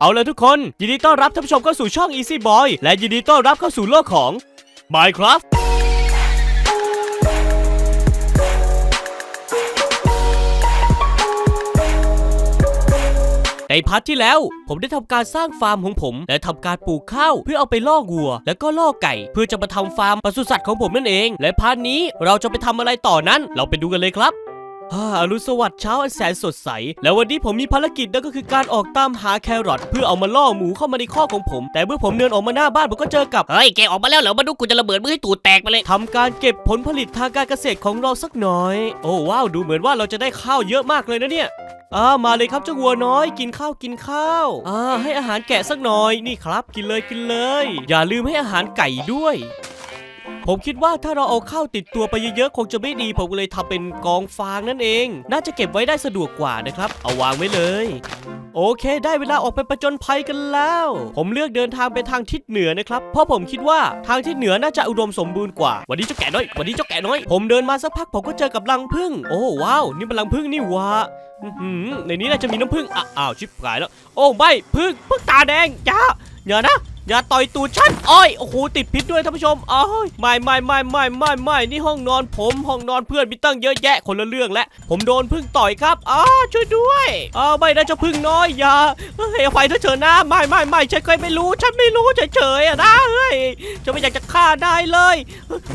เอาละทุกคน ยินดีต้อนรับท่านผู้ชมเข้าสู่ช่อง Easy Boy และยินดีต้อนรับเข้าสู่โลกของ Minecraft ในพาร์ทที่แล้ว ผมได้ทำการสร้างฟาร์มของผม และทำการปลูกข้าวเพื่อเอาไปล่อวัว แล้วก็ล่อไก่ เพื่อจะมาทำฟาร์มปศุสัตว์ของผมนั่นเอง และพาร์ทนี้เราจะไปทำอะไรต่อนั้น เราไปดูกันเลยครับ ฮ่าอรุณสวัสดิ์เช้าอันแสนสดใส แล้ววันนี้ผมมีภารกิจนั่นก็คือการออกตามหาแครอทเพื่อเอามาล่อหมูเข้ามาในข้อกของผม แต่เมื่อผมเดินออกมาหน้าบ้านผมก็เจอกับ เฮ้ย แกออกมาแล้วเหรอมาดูกูจะระเบิดมือให้ตูดแตกไปเลย ทำการเก็บผลผลิตทางการเกษตรของเราสักหน่อย โอ้ว้าว ดูเหมือนว่าเราจะได้ข้าวเยอะมากเลยนะเนี่ยอ่ามาเลยครับเจ้าวัวน้อยกินข้าวกินข้าวอ่าให้อาหารแกะสักหน่อยนี่ครับ กินเลยกินเลย อย่าลืมให้อาหารไก่ด้วย ผมคิดว่าถ้าเราเอาข้าวติดตัวไปเยอะๆคงจะไม่ดี ผมก็เลยทำเป็นกองฟางนั่นเอง น่าจะเก็บไว้ได้สะดวกกว่านะครับ เอาวางไว้เลย โอเค ได้เวลาออกไปประจนภัยกันแล้ว ผมเลือกเดินทางไปทางทิศเหนือนะครับ เพราะผมคิดว่าทางทิศเหนือน่าจะอุดมสมบูรณ์กว่า วันนี้เจ้าแก่น้อย วันนี้เจ้าแก่น้อย ผมเดินมาสักพักผมก็เจอกับรังผึ้งโอ้ว้าว นี่มันรังผึ้งนี่วะในนี้น่าจะมีน้ำผึ้งอ้าวชิบหายแล้ว โอ้ไม่ผึ้งผึ้งตาแดงอย่าอย่านะ อย่าต่อยตูดฉันอ้อยโอ้โหติดพิษด้วยท่านผู้ชมอ้อยไม่ไม่ไม่ไม่ไม่ไม่นี่ห้องนอนผมห้องนอนเพื่อนมีตั้งเยอะแยะคนละเรื่องและ ผมโดนพึ่งต่อยครับอ้าช่วยด้วยอ้าไม่นะเจ้าพึ่งน้อยอย่าเฮ้ยไปเถอเถอะนะไม่ไม่ไม่ฉันเคยไม่รู้ฉันไม่รู้เฉยๆอะนะเฮ้ยจะไม่อยากจะฆ่าได้เลย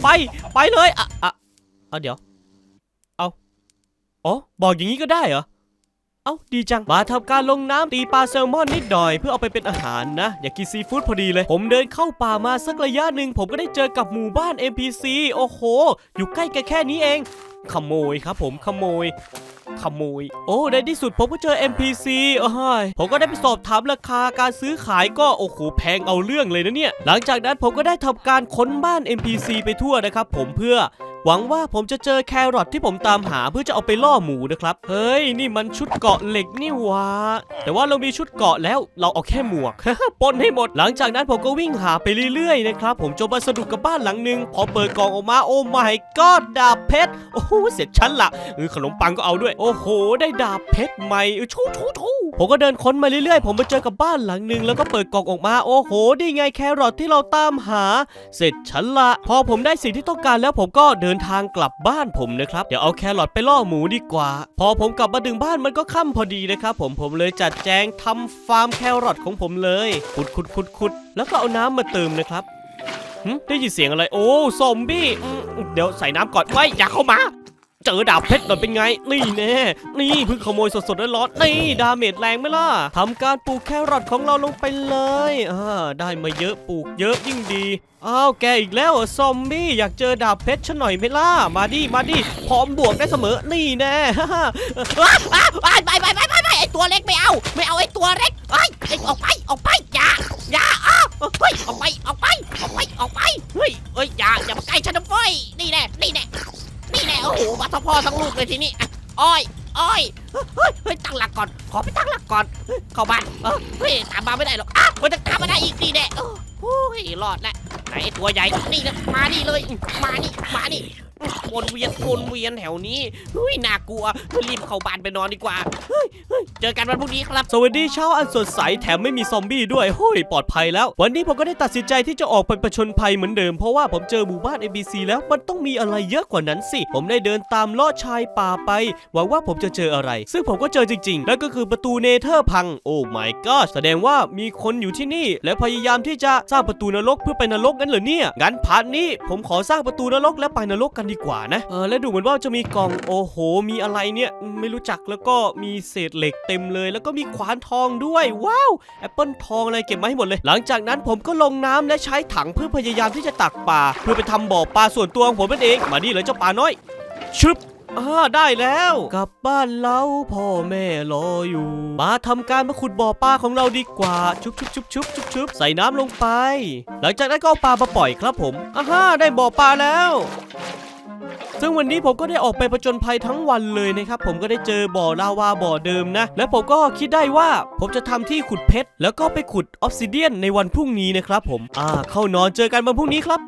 ไปไปเลยอะอะเอาเดี๋ยวเอาอ๋อบอกอย่างนี้ก็ได้เหรอ เอ้าดีจัง มาทำการลงน้ำตีปลาแซลมอนนิดหน่อยเพื่อเอาไปเป็นอาหารนะ อยากกินซีฟู้ดพอดีเลย ผมเดินเข้าป่ามาสักระยะหนึ่งผมก็ได้เจอกับหมู่บ้าน NPC โอ้โห อยู่ใกล้กันแค่นี้เอง ขโมยครับผมขโมยขโมย โอ้ในที่สุดผมก็เจอ NPC เอ้ยผมก็ได้ไปสอบถามราคาการซื้อขายก็โอ้โหแพงเอาเรื่องเลยนะเนี่ย หลังจากนั้นผมก็ได้ทำการค้นบ้าน NPC ไปทั่วนะครับผมเพื่อ หวังว่าผมจะเจอแครอทที่ผมตามหาเพื่อจะเอาไปล่อหมูนะครับ เฮ้ย นี่มันชุดเกาะเหล็กนี่วะ แต่ว่าเรามีชุดเกาะแล้ว เราเอาแค่หมวก ปนให้หมด หลังจากนั้นผมก็วิ่งหาไปเรื่อยๆนะครับ ผมจนมาสะดุดกับบ้านหลังหนึ่งพอเปิดกล่องออกมา โอ้ my god ดาบเพชร โอ้โห เสร็จชั้นละเออขนมปังก็เอาด้วย โอ้โห ได้ดาบเพชรใหม่ชูชูชูผมก็เดินค้นมาเรื่อยๆ ผมไปเจอกับบ้านหลังหนึ่งแล้วก็เปิดกล่องออกมา โอ้โหนี่ไงแครอทที่เราตามหา เสร็จฉันละ พอผมได้สิ่งที่ต้องการแล้วผมก็เดินนทางกลับบ้านผมนะครับ เดี๋ยวเอาแครอทไปล่อหมูดีกว่า พอผมกลับมาถึงบ้านมันก็ค่ำพอดีนะครับผมผมเลยจัดแจงทำฟาร์มแครอทของผมเลยขุดขุดขุดขุดแล้วก็เอาน้ำมาเติมนะครับได้ยินเสียงอะไรโอ้ซอมบี้เดี๋ยวใส่น้ำก่อนไว้อย่าเข้ามาเจอดาบเพชรหน่อยเป็นไง นี่แน่นี่เพิ่งขโมยสดๆร้อนๆนี่ดาเมจแรงไหมล่ะทำการปลูกแครอทของเราลงไปเลยอ่าได้มาเยอะปลูกเยอะยิ่งดี อ้าวแกอีกแล้วเหรอซอมบี้อยากเจอดาบเพชรฉันหน่อยไหมล่ะมาดิมาดิพร้อมบวกได้เสมอนี่แน่ว้าวว้าวว้าวไปไปไปไปไปไอตัวเล็กไม่เอา ไม่เอาไอตัวเล็กไอยไอออกไปออกไปอย่าอย่าอ้าวเฮ้ยออกไปออกไปออกไปออกไปเฮ้ยเฮ้ยอย่าอย่ามาใกล้ฉันนะเฟ้ยนี่แน่นี่แน่นี่แน่โอ้โหมาทั้งพ่อทั้งลูกเลยทีนี้อะอ้อยอ้อยเฮ้ยเฮ้ยตั้งหลักก่อนขอไปตั้งหลักก่อนเฮ้ยเข้าบ้านเออเฮ้ยตามมาไม่ได้หรอกอ้าวมันจะตามมาได้อีกนี่แน่เออ โอ้ยรอดแล้วไหนไอ้ตัวใหญ่ นี่นะมานี่เลย มานี่ มานี่ วนเวียนวนเวียนแถวนี้เฮ้ยน่ากลัวรีบเข้าบ้านไปนอนดีกว่าเฮ้ยเจอกันวันพรุ่งนี้ครับ สวัสดีเช้าอันสดใสแถมไม่มีซอมบี้ด้วยโฮ้ยปลอดภัยแล้ว วันนี้ผมก็ได้ตัดสินใจที่จะออกไปประชนภัยเหมือนเดิมเพราะว่าผมเจอหมู่บ้าน ABC แล้วมันต้องมีอะไรเยอะกว่านั้นสิ ผมได้เดินตามลอดชายป่าไปหวังว่าผมจะเจออะไร ซึ่งผมก็เจอจริงๆนั่นก็คือประตูเนเธอร์พังโอ้ my god แสดงว่ามีคนอยู่ที่นี่ และพยายามที่จะสร้างประตูนรกเพื่อไปนรกงั้นเหรอเนี่ยงั้นพาร์ทนี้ผมขอสร้างประตูนรกและไปนรกกันดีกว่านะ เออและดูเหมือนว่าจะมีกล่องโอ้โห มีอะไรเนี่ยไม่รู้จักแล้วก็มีเศษเหล็กเต็มเลย แล้วก็มีขวานทองด้วยว้าวแอปเปิลทองอะไรเก็บมาให้หมดเลย หลังจากนั้นผมก็ลงน้ำและใช้ถังเพื่อพยายามที่จะตักปลาเพื่อไปทำบ่อปลาส่วนตัวของผมนั่นเองมานี่เลยเจ้าปลาน้อยชึบอ่าได้แล้ว กลับบ้านเราพ่อแม่รออยู่ มาทำการมาขุดบ่อปลาของเราดีกว่า ชุบชุบชุบชุบชุบชุบใส่น้ำลงไป หลังจากนั้นก็เอาปลามาปล่อยครับผมอ่าได้บ่อปลาแล้ว ซึ่งวันนี้ผมก็ได้ออกไปผจญภัยทั้งวันเลยนะครับ ผมก็ได้เจอบ่อลาวาบ่อเดิมนะ และผมก็คิดได้ว่าผมจะทำที่ขุดเพชรแล้วก็ไปขุดออฟซิเดียนในวันพรุ่งนี้นะครับผม อ่า เข้านอนเจอกันวันพรุ่งนี้ครับ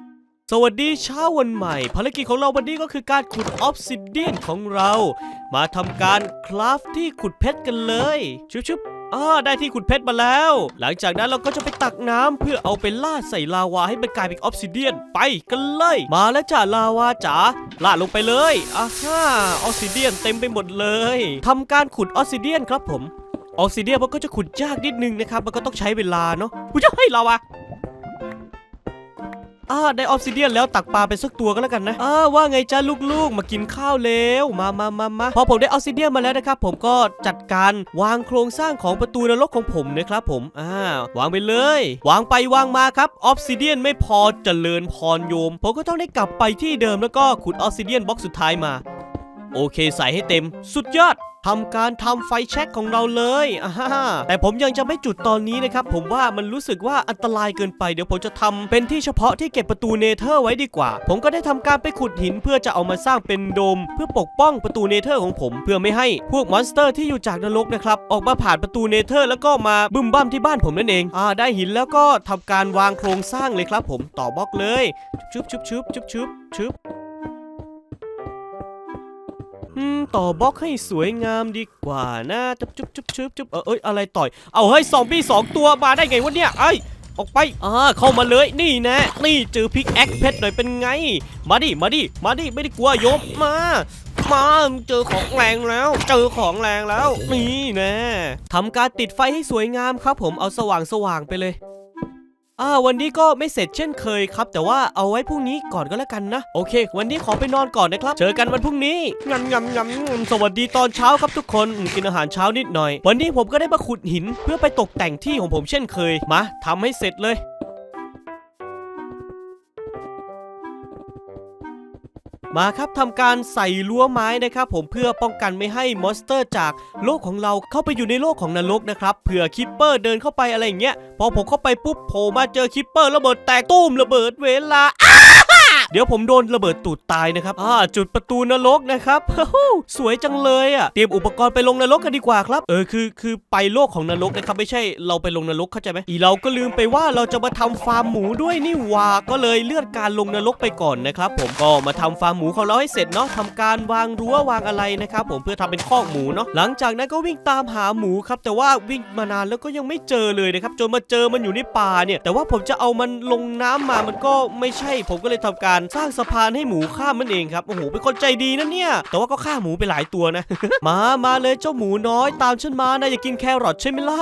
สวัสดีเช้าวันใหม่ ภารกิจของเราวันนี้ก็คือการขุดออฟซิเดียนของเรา มาทำการคราฟที่ขุดเพชรกันเลยชุบชุบ อ่าได้ที่ขุดเพชรมาแล้ว หลังจากนั้นเราก็จะไปตักน้ำเพื่อเอาไปลาดใส่ลาวาให้มันกลายเป็นออฟซิเดียนไปกันเลย มาแล้วจ้าลาวาจ๋าลาดลงไปเลยอ่าฮ่าออฟซิเดียนเต็มไปหมดเลยทำการขุดออฟซิเดียนครับผมออฟซิเดียนมันก็จะขุดยากนิดนึงนะครับมันก็ต้องใช้เวลาเนาะอุ้ยจะให้ลาวา อ่าได้ออฟซิเดียนแล้วตักปลาไปสักตัวก็แล้วกันนะอ่าว่าไงจ้าลูกๆ มากินข้าวเร็วมามามามาพอผมได้ออฟซิเดียนมาแล้วนะครับผมก็จัดการวางโครงสร้างของประตูนรกของผมนะครับผมอ่าวางไปเลย วางไปวางมาครับออฟซิเดียนไม่พอเจริญพรโยม ผมก็ต้องได้กลับไปที่เดิมแล้วก็ขุดออฟซิเดียนบล็อกสุดท้ายมา โอเคใส่ให้เต็ม สุดยอดทำการทำไฟแช็กของเราเลยอ่าฮ่าแต่ผมยังจะไม่จุดตอนนี้นะครับ ผมว่ามันรู้สึกว่าอันตรายเกินไป เดี๋ยวผมจะทำเป็นที่เฉพาะที่เก็บประตูเนเธอร์ไว้ดีกว่า ผมก็ได้ทำการไปขุดหินเพื่อจะเอามาสร้างเป็นโดม เพื่อปกป้องประตูเนเธอร์ของผม เพื่อไม่ให้พวกมอนสเตอร์ที่อยู่จากนรกนะครับออกมาผ่านประตูเนเธอร์แล้วก็มาบึ้มบ้ามที่บ้านผมนั่นเองอ่าได้หินแล้วก็ทำการวางโครงสร้างเลยครับ ผมต่อบล็อกเลยชุบชุบชุบชุบชุบชุบ อืมต่อบล็อกให้สวยงามดีกว่านะจุ๊บจุ๊บจุ๊บจุ๊บจุ๊บเออเอ้ยอะไรต่อย เอาเฮ้ยซอมบี้สองตัวมาได้ไงวะเนี่ยเอ้ออกไป อ่า เข้ามาเลย นี่นะ นี่เจอพิกแอคเพชรหน่อยเป็นไง มาดิ มาดิ มาดิ ไม่ได้กลัวโยมมา มาเจอของแรงแล้ว เจอของแรงแล้ว นี่นะทำการติดไฟให้สวยงามครับผม เอาสว่างสว่างไปเลย อ่าวันนี้ก็ไม่เสร็จเช่นเคยครับ แต่ว่าเอาไว้พรุ่งนี้ก่อนก็แล้วกันนะ โอเค วันนี้ขอไปนอนก่อนนะครับ เจอกันวันพรุ่งนี้งำงำงำงำสวัสดีตอนเช้าครับทุกคนอืมกินอาหารเช้านิดหน่อย วันนี้ผมก็ได้มาขุดหินเพื่อไปตกแต่งที่ของผมเช่นเคยมาทำให้เสร็จเลย มาครับทำการใส่รั้วไม้นะครับผมเพื่อป้องกันไม่ให้มอนสเตอร์จากโลกของเราเข้าไปอยู่ในโลกของนรกนะครับเผื่อคิปเปอร์เดินเข้าไปอะไรอย่างเงี้ยพอผมเข้าไปปุ๊บโผล่มาเจอคิปเปอร์ระเบิดแตกตุ้มระเบิดเวลาอ้า เดี๋ยวผมโดนระเบิดตูดตายนะครับอ่าจุดประตูนรกนะครับฮู้สวยจังเลยอะเตรียมอุปกรณ์ไปลงนรกกันดีกว่าครับ เออคือคือไปโลกของนรกนะครับไม่ใช่เราไปลงนรกเข้าใจไหมอีเราก็ลืมไปว่าเราจะมาทำฟาร์มหมูด้วยนี่หว่าก็เลยเลื่อนการลงนรกไปก่อนนะครับผมก็มาทำฟาร์มหมูของเราให้เสร็จเนาะทำการวางรั้ววางอะไรนะครับผมเพื่อทำเป็นคอกหมูเนาะหลังจากนั้นก็วิ่งตามหาหมูครับแต่ว่าวิ่งมานานแล้วก็ยังไม่เจอเลยนะครับจนมาเจอมันอยู่ในป่าเนี่ย แต่ว่าผมจะเอามันลงน้ำมามันก็ไม่ใช่ ผมก็เลยทำการสร้างสะพานให้หมูข้ามมันเองครับ โอ้โห เป็นคนใจดีนะเนี่ย แต่ว่าก็ฆ่าหมูไปหลายตัวนะ มา มาเลยเจ้าหมูน้อยตามฉันมานะอย่ากินแครอทใช่ไหมล่ะ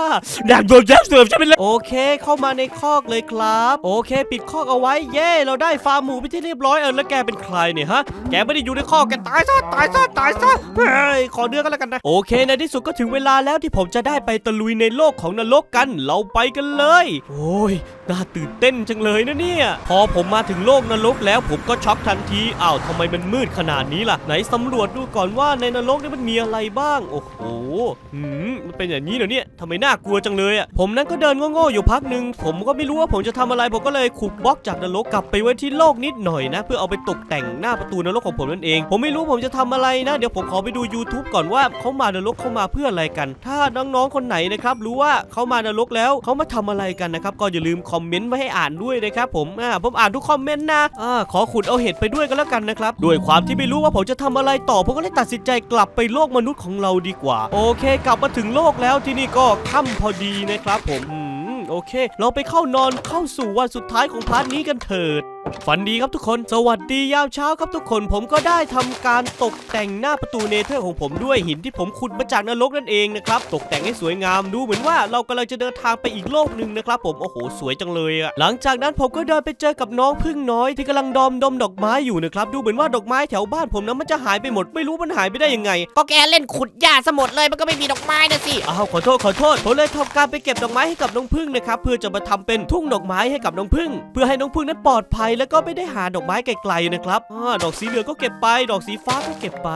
ดักโดนแจ๊บเสิร์ฟใช่ไหมล่ะ โอเค เข้ามาในคอกเลยครับ โอเค ปิดคอกเอาไว้ เย่เราได้ฟาร์มหมูไปที่เรียบร้อยเออแล้วแกเป็นใครเนี่ยฮะ แกไม่ได้อยู่ในคอกแกตายซะ ตายซะ ตายซะ เฮ้ย ขอเนื้อกันแล้วกันนะ โอเค ในที่สุดก็ถึงเวลาแล้วที่ผมจะได้ไปตะลุยในโลกของนรกกัน เราไปกันเลย โอ้ย น่าตื่นเต้นจังเลยนะเนี่ย พอผมมาถึงโลกนรกแล้วผมก็ช็อกทันทีอ้าวทำไมมันมืดขนาดนี้ล่ะ ไหนสำรวจดูก่อนว่าในนรกนี่มันมีอะไรบ้าง โอ้โหหืมมันเป็นอย่างนี้เหรอเนี่ยทำไมน่ากลัวจังเลยอะผมนั้นก็เดินโง่ๆอยู่พักหนึ่งผมก็ไม่รู้ว่าผมจะทำอะไรผมก็เลยขุดบล็อกจากนรกกลับไปไว้ที่โลกนิดหน่อยนะ เพื่อเอาไปตกแต่งหน้าประตูนรกของผมนั่นเอง ผมไม่รู้ผมจะทำอะไรนะ เดี๋ยวผมขอไปดู YouTube ก่อนว่าเขามานรกเขามาเพื่ออะไรกัน ถ้าน้องๆคนไหนนะครับรู้ว่าเขามานรกแล้วเขามาทำอะไรกันนะครับก็อย่าลืมคอมเมนต์ไว้ให้อ่านด้วยนะครับผมอ่าผมอ่านทุกคอมเมนต์นะอ่าขอขุดเอาเห็ดไปด้วยก็แล้วกันนะครับ ด้วยความที่ไม่รู้ว่าผมจะทำอะไรต่อ ผมก็เลยตัดสินใจกลับไปโลกมนุษย์ของเราดีกว่า โอเค กลับมาถึงโลกแล้วที่นี่ก็ค่ำพอดีนะครับผมโอเค เราไปเข้านอนเข้าสู่วันสุดท้ายของพาร์ทนี้กันเถิด ฝันดีครับทุกคน สวัสดียามเช้าครับทุกคน ผมก็ได้ทำการตกแต่งหน้าประตูเนเธอร์ของผมด้วยหินที่ผมขุดมาจากนรกนั่นเองนะครับ ตกแต่งให้สวยงามดูเหมือนว่าเรากำลังจะเดินทางไปอีกโลกหนึ่งนะครับ ผม โอ้โห สวยจังเลยอะหลังจากนั้นผมก็เดินไปเจอกับน้องพึ่งน้อยที่กำลังดอมดมดอกไม้อยู่นะครับ ดูเหมือนว่าดอกไม้แถวบ้านผมนั้นมันจะหายไปหมด ไม่รู้มันหายไปได้ยังไง ก็แกเล่นขุดหญ้าซะหมดเลย มันก็ไม่มีดอกไม้นะสิ อ้าว ขอโทษ ขอโทษ ผมเลยทำการไปเก็บดอกไม้ให้กับน้องพึ่งนะครับ เพื่อจะมาทำเป็นทุ่งดอกไม้ให้กับน้องพึ่ง เพื่อให้น้องพึ่งนั้นปลอดภัยแล้วก็ไม่ได้หาดอกไม้ไกลๆนะครับอดอกสีเหลืองก็เก็บไป ดอกสีฟ้าก็เก็บไป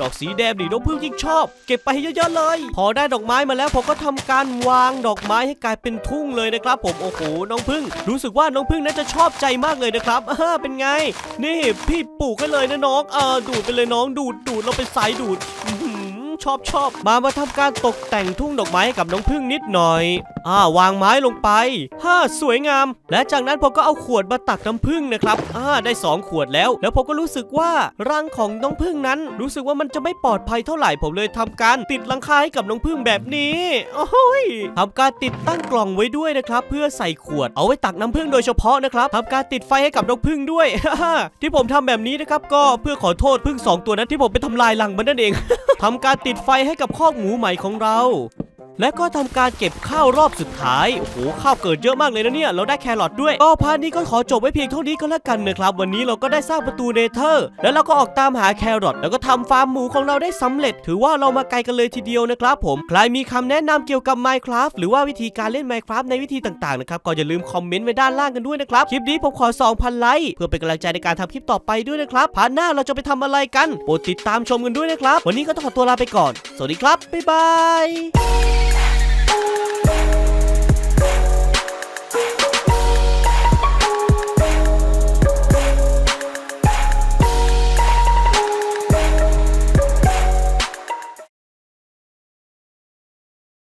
ดอกสีแดงนี่น้องพึ่งยิ่งชอบ เก็บไปให้เยอะๆเลย พอได้ดอกไม้มาแล้วผมก็ทำการวางดอกไม้ให้กลายเป็นทุ่งเลยนะครับ ผมโอ้โหน้องพึ่ง รู้สึกว่าน้องพึ่งน่าจะชอบใจมากเลยนะครับเป็นไง นี่พี่ปลูกให้เลยนะน้องเออดูดไปเลยน้องดูดดูดเราไปสายดูด ชอบชอบมามาทำการตกแต่งทุ่งดอกไม้กับน้องพึ่งนิดหน่อยอ่าวางไม้ลงไปฮ่าสวยงาม และจากนั้นผมก็เอาขวดมาตักน้ำพึ่งนะครับอ่าได้สองขวดแล้ว แล้วผมก็รู้สึกว่ารังของน้องพึ่งนั้น รู้สึกว่ามันจะไม่ปลอดภัยเท่าไหร่ผมเลยทำการติดลังคาให้กับน้องพึ่งแบบนี้ โอ้ยทำการติดตั้งกล่องไว้ด้วยนะครับ เพื่อใส่ขวดเอาไว้ตักน้ำพึ่งโดยเฉพาะนะครับทำการติดไฟให้กับน้องพึ่งด้วย ที่ผมทำแบบนี้นะครับก็เพื่อขอโทษพึ่งสองตัวนั้นที่ผมไปทำลายรังมันนั่นเองทำการติดไฟให้กับคอกหมูใหม่ของเรา และก็ทำการเก็บข้าวรอบสุดท้าย โอ้โห ข้าวเกิดเยอะมากเลยนะเนี่ย เราได้แครอทด้วย ก็พาร์ทนี้ก็ขอจบไว้เพียงเท่านี้ก็แล้วกันนะครับ วันนี้เราก็ได้สร้างประตูเนเธอร์ แล้วเราก็ออกตามหาแครอท แล้วก็ทำฟาร์มหมูของเราได้สำเร็จ ถือว่าเรามาไกลกันเลยทีเดียวนะครับผม ใครมีคำแนะนำเกี่ยวกับ Minecraft หรือว่าวิธีการเล่น Minecraft ในวิธีต่างๆนะครับ ก็อย่าลืมคอมเมนต์ไว้ด้านล่างกันด้วยนะครับ คลิปนี้ผมขอ 2,000 ไลค์ เพื่อเป็นกำลังใจในการทำคลิปต่อไปด้วยนะครับพาร์ทหน้าเราจะไปทำอะไรกัน โปรดติดตามชมกันด้วยนะครับ วันนี้ก็ต้องขอตัวลาไปก่อน สวัสดีครับบ๊ายบาย